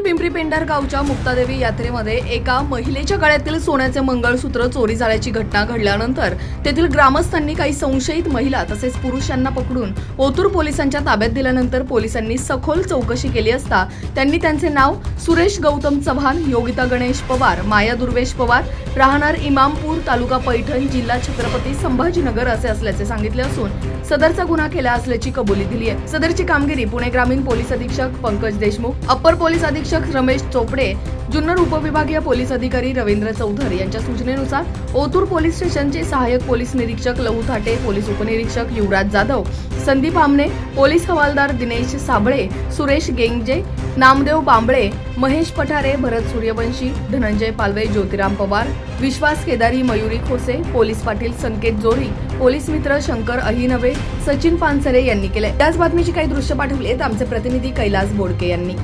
पिंपरी पेंढार गावच्या मुक्तादेवी यात्रेमध्ये एका महिलेच्या गळ्यातील सोन्याचे मंगळसूत्र चोरी झाल्याची घटना घडल्यानंतर तेथील ग्रामस्थांनी काही संशयित महिला तसेच पुरुषांना पकडून ओतूर पोलिसांच्या ताब्यात दिल्यानंतर पोलिसांनी सखोल चौकशी केली असता त्यांनी त्यांचे नाव सुरेश गौतम चव्हाण योगिता गणेश पवार माया दुर्वेश पवार राहणार इमामपूर तालुका पैठण जिल्हा छत्रपती संभाजीनगर असे असल्याचे सांगितले असून सदरचा गुन्हा केला असल्याची कबुली दिली आहे सदरची कामगिरी पुणे ग्रामीण पोलीस अधीक्षक पंकज देशमुख अप्पर पोलीस अधीक्षक रमेश चोपडे जुन्नर उपविभागीय पोलीस अधिकारी रवींद्र चौधर यांच्या सूचनेनुसार ओतूर पोलीस स्टेशनचे सहाय्यक पोलीस निरीक्षक लहू थाटे पोलीस उपनिरीक्षक युवराज जाधव संदीप आमने पोलीस हवालदार दिनेश साबळे सुरेश गेंगजे नामदेव बांबळे महेश पठारे भरत सूर्यवंशी धनंजय पालवे ज्योतिराम पवार विश्वास केदारी मयुरी खोसे पोलीस पाटील संकेत जोरी पोलीस मित्र शंकर अहिनवे सचिन पानसरे यांनी केले. त्याच बातमीची काही दृश्य पाठवली आहेत आमचे प्रतिनिधी कैलास बोडके यांनी.